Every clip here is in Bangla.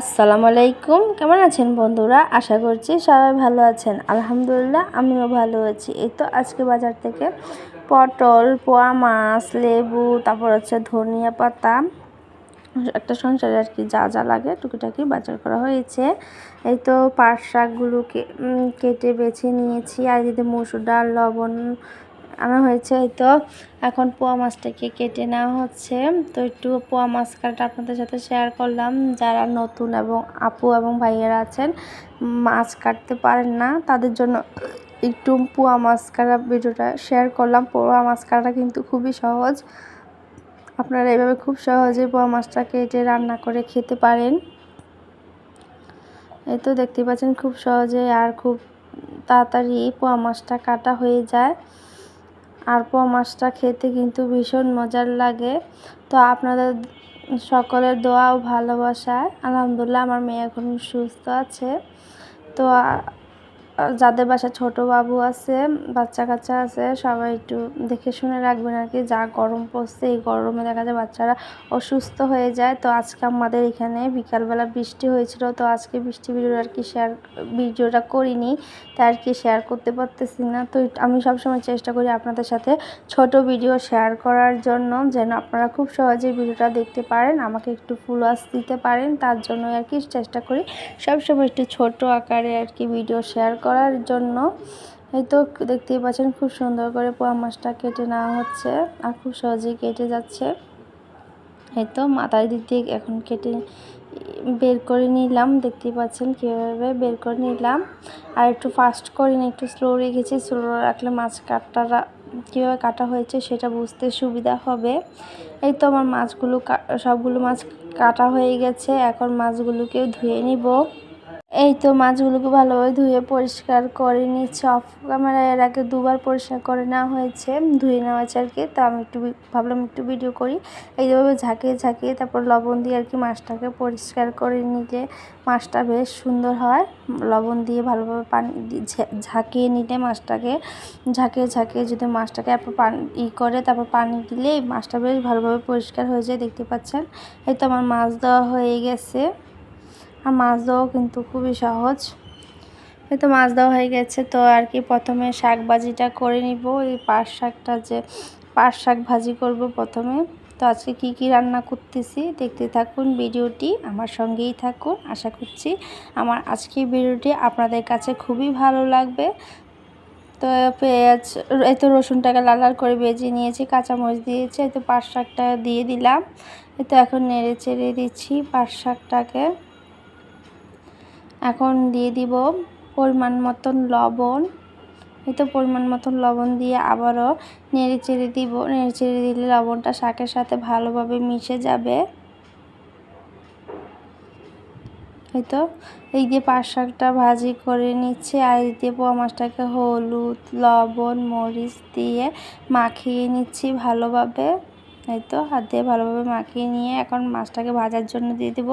আসসালামু আলাইকুম। কেমন আছেন বন্ধুরা? আশা করছি সবাই ভালো আছেন। আলহামদুলিল্লাহ, আমিও ভালো আছি। এই তো আজকে বাজার থেকে পটল, পোয়া মাছ, লেবু, তারপর হচ্ছে ধনিয়া পাতা, একটা সংসারে আর কি যা যা লাগে টুকিটাকি বাজার করা হয়েছে। এই তো পাট শাকগুলোকে কেটে বেছে নিয়েছি। আর যদি মসুর ডাল, লবণ আনা হয়েছে। তো এখন পোয়া মাছটাকে কেটে নেওয়া হচ্ছে। তো একটু পোয়া মাছ কাটা আপনাদের সাথে শেয়ার করলাম। যারা নতুন এবং আপু এবং ভাইয়েরা আছেন, মাছ কাটতে পারেন না, তাদের জন্য একটু পোয়া মাছ কাটা ভিডিওটা শেয়ার করলাম। পোয়া মাছ কাটা কিন্তু খুবই সহজ। আপনারা এভাবে খুব সহজে পোয়া মাছটা কেটে রান্না করে খেতে পারেন। এই তো দেখতে পাচ্ছেন খুব সহজে আর খুব তাড়াতাড়ি পোয়া মাছটা কাটা হয়ে যায়। আর পোয়া মাছটা খেতে কিন্তু ভীষণ মজার লাগে। তো আপনাদের সকলের দোয়া ও ভালোবাসায় আলহামদুলিল্লাহ, আমার মেয়ে এখন সুস্থ আছে। তো যাদের বাসা ছোট বাবু আছে বাচ্চা কাচ্চা আছে, সবাই একটু দেখে শুনে রাখবেন আর কি, যা গরম পড়ছে, এই গরমে দেখা যায় বাচ্চারা অসুস্থ হয়ে যায়। তো আজকে আমাদের এখানে বিকালবেলা বৃষ্টি হয়েছিল, তো আজকে বৃষ্টি ভিডিও আর কি শেয়ার ভিডিওটা করিনি, তাই আর কি শেয়ার করতে পারতেছি না। তো আমি সবসময় চেষ্টা করি আপনাদের সাথে ছোট ভিডিও শেয়ার করার জন্য, যেন আপনারা খুব সহজে ভিডিওটা দেখতে পারেন, আমাকে একটু ফুলওয়াশ দিতে পারেন, তার জন্য আর কি চেষ্টা করি। সবসময় একটু ছোট আকারে আর কি ভিডিও শেয়ার করার জন্য। এই তো দেখতেই পাচ্ছেন খুব সুন্দর করে পোয়া মাছটা কেটে নেওয়া হচ্ছে আর খুব সহজেই কেটে যাচ্ছে। এই তো মাথায় দিক দিয়ে এখন কেটে বের করে নিলাম, দেখতেই পাচ্ছেন কীভাবে বের করে নিলাম। আর একটু ফাস্ট করে নিই একটু স্লো রেখেছি স্লো রাখলে মাছ কাটাটা কীভাবে কাটা হয়েছে সেটা বুঝতে সুবিধা হবে। এই তো আমার মাছগুলো সবগুলো মাছ কাটা হয়ে গেছে, এখন মাছগুলোকেও ধুয়ে নিব। এই তো মাছগুলোকে ভালোভাবে ধুয়ে পরিষ্কার করে নিচ্ছে। অফ ক্যামেরা এর আগে দুবার পরিষ্কার করে নেওয়া হয়েছে, ধুয়ে নেওয়া হয়েছে আর কি। তো আমি একটু ভাবলাম একটু ভিডিও করি। এইভাবে ঝাঁকিয়ে ঝাঁকিয়ে তারপর লবণ দিয়ে আর কি মাছটাকে পরিষ্কার করে নিলে মাছটা বেশ সুন্দর হয়। লবণ দিয়ে ভালোভাবে পানি ঝাঁকিয়ে নিলে মাছটাকে, ঝাঁকিয়ে ঝাঁকিয়ে যদি মাছটাকে একবার পানি ই করে তারপর পানি দিলে মাছটা বেশ ভালোভাবে পরিষ্কার হয়ে যায়, দেখতে পাচ্ছেন? এই তো আমার মাছ দেওয়া হয়ে গেছে। আর মাছ দেওয়াও কিন্তু খুবই সহজ। তো মাছ দেওয়া হয়ে গেছে, তো আর কি প্রথমে শাক ভাজিটা করে নিব। এই পাট শাকটা যে পাট শাক ভাজি করব প্রথমে। তো আজকে কি কি রান্না করতেছি দেখতে থাকুন, ভিডিওটি আমার সঙ্গেই থাকুন। আশা করছি আমার আজকের ভিডিওটি আপনাদের কাছে খুবই ভালো লাগবে। তো পেঁয়াজ, এই তো রসুনটাকে লাল লাল করে বেজে নিয়েছি, কাঁচামরিচ দিয়েছি, এই তো পাট শাকটা দিয়ে দিলাম। তো এখন নেড়ে চেড়ে দিচ্ছি পাট শাকটাকে। এখন দিয়ে দিব পরিমাণ মতন লবণ। এই তো পরিমাণ মতন লবণ দিয়ে আবারও নেড়ে চেড়ে দিব। নেড়ে চেড়ে দিলে লবণটা শাকের সাথে ভালোভাবে মিশে যাবে। এই তো, এই দিয়ে পাট শাকটা ভাজি করে নিচ্ছে। আর এই দিয়ে পোয়া মাছটাকে হলুদ, লবণ, মরিচ দিয়ে মাখিয়ে নিচ্ছি ভালোভাবে। এই তো, হাত দিয়ে ভালোভাবে মাখিয়ে নিয়ে এখন মাছটাকে ভাজার জন্য দিয়ে দিব।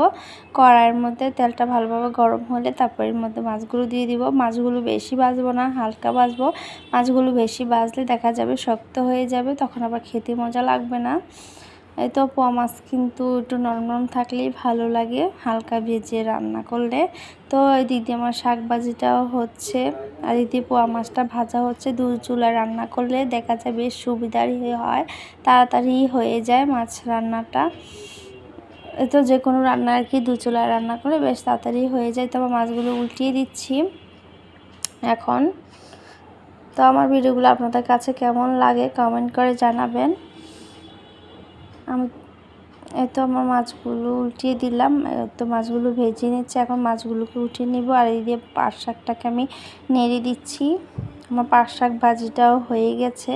কড়াইয়ের মধ্যে তেলটা ভালোভাবে গরম হলে তারপর এর মধ্যে মাছগুলো দিয়ে দিব। মাছগুলো বেশি ভাজবো না, হালকা ভাজবো। মাছগুলো বেশি বাজলে দেখা যাবে শক্ত হয়ে যাবে, তখন আবার খেতে মজা লাগবে না। এই তো পোয়া মাছ কিন্তু একটু নরম নরম থাকলেই ভালো লাগে, হালকা ভেজে রান্না করলে। তো এই দিক দিয়ে আমার শাক ভাজিটাও হচ্ছে, আর দিয়ে পোয়া মাছটা ভাজা হচ্ছে দু চুলা রান্না করলে দেখা যায় বেশ সুবিধারই হয়, তাড়াতাড়ি হয়ে যায় মাছ রান্নাটা। তো যে কোনো রান্না আর কি দু চুলায় রান্না করলে বেশ তাড়াতাড়ি হয়ে যায়। তো আমার মাছগুলো উল্টিয়ে দিচ্ছি এখন। তো আমার ভিডিওগুলো আপনাদের কাছে কেমন লাগে কমেন্ট করে জানাবেন। আমি তো আমার মাছগুলো উল্টিয়ে দিলাম তো মাছগুলো ভেজে নিচ্ছে, এখন মাছগুলোকে উঠিয়ে নিব। আর এই দিয়ে পাট শাকটাকে আমি নেড়ে দিচ্ছি। আমার পাট শাক ভাজিটাও হয়ে গেছে।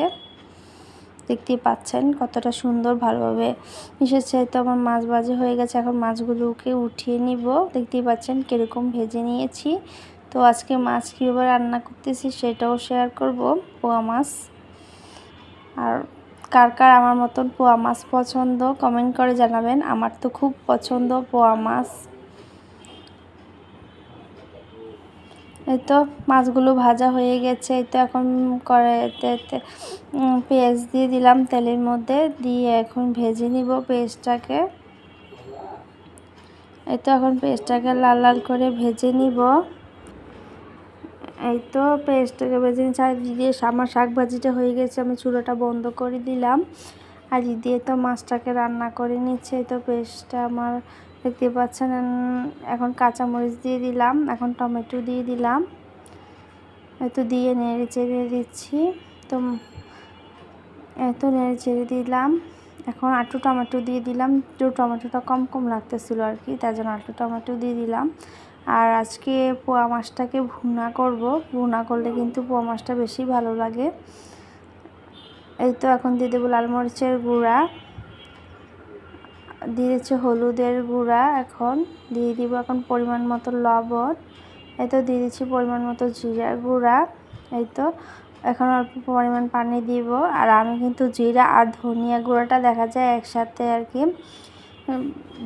দেখতেই পাচ্ছেন কতটা সুন্দর ভালোভাবে মিশেছে তো আমার মাছ ভাজি হয়ে গেছে, এখন মাছগুলোকে উঠিয়ে নিব। দেখতেই পাচ্ছেন কীরকম ভেজে নিয়েছি। তো আজকে মাছ কীভাবে রান্না করতেছি সেটাও শেয়ার করব, পোয়া মাছ। আর কার কার আমার মতন পোয়া মাছ পছন্দ কমেন্ট করে জানাবেন। আমার তো খুব পছন্দ পোয়া মাছ। এই তো মাছগুলো ভাজা হয়ে গেছে, এই তো এখন কড়াইতে পেঁয়াজ দিয়ে দিলাম তেলের মধ্যে, দিয়ে এখন ভেজে নিব পেঁয়াজটাকে। এই তো এখন পেস্টটাকে লাল লাল করে ভেজে নিব। এই তো পেস্টটাকে ভেজে নিচ্ছি আর দিয়ে আমার শাক ভাজিটা হয়ে গেছে, আমি চুলোটা বন্ধ করে দিলাম। আর দিয়ে তো মাছটাকে রান্না করে নিচ্ছে। এই তো পেস্টটা আমার দেখতে পাচ্ছেন এখন কাঁচামরিচ দিয়ে দিলাম, এখন টমেটো দিয়ে দিলাম। এত দিয়ে নেড়ে চেড়ে দিচ্ছি। তো এত নেড়ে চেড়ে দিলাম। এখন আটু টমেটো দিয়ে দিলাম। একটু টমেটোটা কম কম লাগতেছিল আর কি, তার জন্য আটু টমেটো দিয়ে দিলাম। আর আজকে পোয়া মাছটাকে ভুনা করব। ভুনা করলে কিন্তু পোয়া মাছটা বেশি ভালো লাগে। এই তো এখন দিয়ে দেবো লাল মরিচের গুঁড়া। দিয়ে দিচ্ছে হলুদের গুঁড়া এখন। দিয়ে দিব এখন পরিমাণ মতো লবণ। এই তো দিয়ে দিচ্ছি পরিমাণ মতো জিরার গুঁড়া। এই তো এখন অল্প পরিমাণ পানি দিব। আর আমি কিন্তু জিরা আর ধনিয়া গুঁড়োটা দেখা যায় একসাথে আর কি।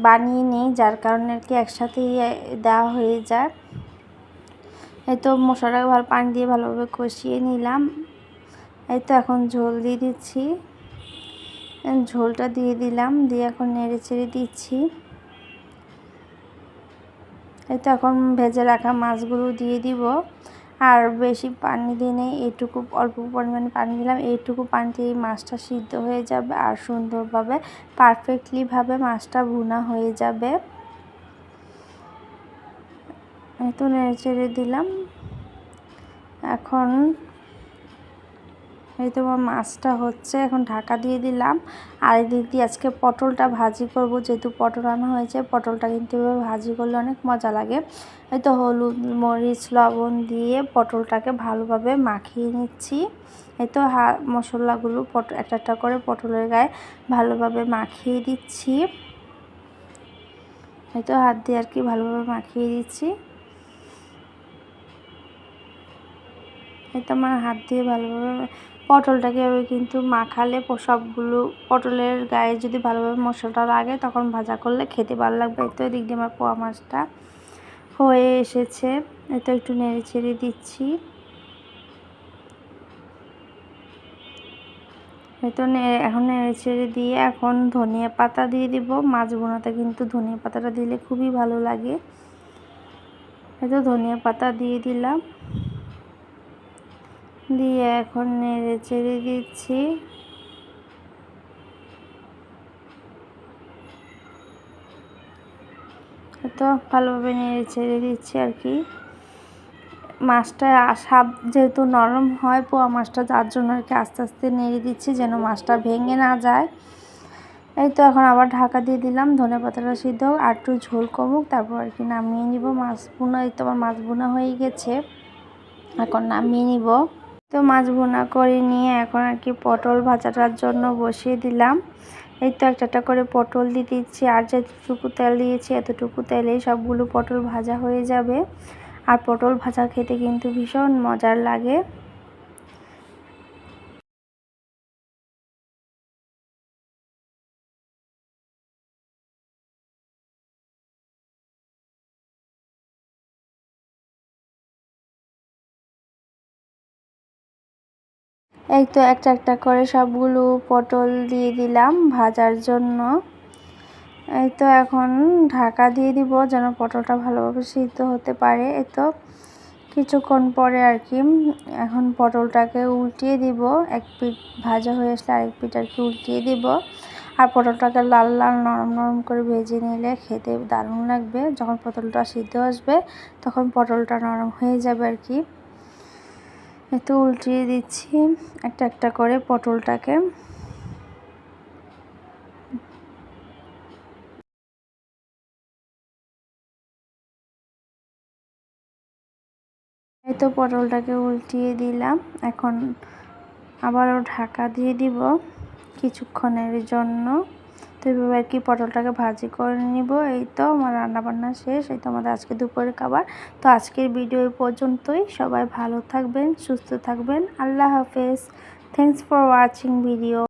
বানিয়ে নিই, যার কারণে আর কি একসাথেই দেওয়া হয়ে যায়। এই তো মশলাটাকে ভালো পানি দিয়ে ভালোভাবে কষিয়ে নিলাম। এই তো এখন ঝোল দিয়ে দিচ্ছি। ঝোলটা দিয়ে দিলাম, দিয়ে এখন নেড়ে চেড়ে দিচ্ছি। এই তো এখন ভেজে রাখা মাছগুলো দিয়ে দিব। আর বেশি পানি দিই নেই, এটুকু অল্প পরিমাণে পানি দিলাম। এইটুকু পানিতে এই মাছটা সিদ্ধ হয়ে যাবে আর সুন্দরভাবে পারফেক্টলিভাবে মাছটা ভুনা হয়ে যাবে। তো নেড়ে চেড়ে দিলাম। এখন এই তো আমার মাছটা হচ্ছে, এখন ঢাকা দিয়ে দিলাম। আর দিয়ে আজকে পটলটা ভাজি করব, যেহেতু পটল রান্না হয়েছে, পটলটা কিন্তু এভাবে ভাজি করলে অনেক মজা লাগে। এই তো হলুদ, মরিচ, লবণ দিয়ে পটলটাকে ভালোভাবে মাখিয়ে নিচ্ছি। এই তো হা, মশলাগুলো পট, একটা একটা করে পটলের গায়ে ভালোভাবে মাখিয়ে দিচ্ছি। এই তো হাত দিয়ে আর কি ভালোভাবে মাখিয়ে দিচ্ছি। এই তো আমার হাত দিয়ে ভালোভাবে পটলটাকে এভাবে কিন্তু মাখালে সবগুলো পটলের গায়ে যদি ভালোভাবে মশলাটা লাগে তখন ভাজা করলে খেতে ভালো লাগবে। তো এদিক দিয়ে আমার পোয়া মাছটা হয়ে এসেছে। এতো একটু নেড়ে ছেড়ে দিচ্ছি। তো এখন নেড়ে ছেড়ে দিয়ে এখন ধনিয়া পাতা দিয়ে দিব। মাছ বোনাতে কিন্তু ধনিয়া পাতাটা দিলে খুবই ভালো লাগে। তো ধনিয়া পাতা দিয়ে দিলাম। দিয়ে এখন নেড়ে চেড়ে দিচ্ছি। তো ভালোভাবে নেড়ে ছেড়ে দিচ্ছি আর কি। মাছটা সাপ যেহেতু নরম হয়, পোয়া মাছটা যার জন্য আর কি আস্তে আস্তে নেড়ে দিচ্ছি যেন মাছটা ভেঙে না যায়। এই তো এখন আবার ঢাকা দিয়ে দিলাম, ধনে পাতাটা সিদ্ধ আর একটু ঝোল কমুক, তারপর আর কি নামিয়ে নিব। মাছ বোনা এই তো আমার মাছ বোনা হয়ে গেছে। এখন নামিয়ে নিব। তো মাছ ভুনা করে নিয়ে এখন আর কি পটল ভাজাটার জন্য বসিয়ে দিলাম। এই তো একটা একটা করে পটল দিয়ে দিচ্ছি, আর যেটুকু তেল দিয়েছি এতটুকু তেলেই সবগুলো পটল ভাজা হয়ে যাবে। আর পটল ভাজা খেতে কিন্তু ভীষণ মজার লাগে। এই তো একটা একটা করে সবগুলো পটল দিয়ে দিলাম ভাজার জন্য। এই তো এখন ঢাকা দিয়ে দিব যেন পটলটা ভালোভাবে সিদ্ধ হতে পারে। এই তো কিছুক্ষণ পরে আর কি এখন পটলটাকে উল্টিয়ে দিব। এক পিঠ ভাজা হয়ে আসলে আরেক পিঠ আর কি উল্টিয়ে দিব। আর পটলটাকে লাল লাল নরম নরম করে ভেজে নিলে খেতে দারুণ লাগবে। যখন পটলটা সিদ্ধ আসবে তখন পটলটা নরম হয়ে যাবে আর কি। এতো উল্টিয়ে দিচ্ছি একটা একটা করে পটলটাকে। তো পটলটাকে উল্টিয়ে দিলাম। এখন আবারও ঢাকা দিয়ে দিব কিছুক্ষণের জন্য। তো এভাবে কি পটলটাকে ভাজি করে নিব। এই তো আমার রান্নাবান্না শেষ, এই তো আমাদের আজকে দুপুরের খাবার। তো আজকের ভিডিও পর্যন্তই। সবাই ভালো থাকবেন, সুস্থ থাকবেন। আল্লাহ হাফেজ। Thanks for watching video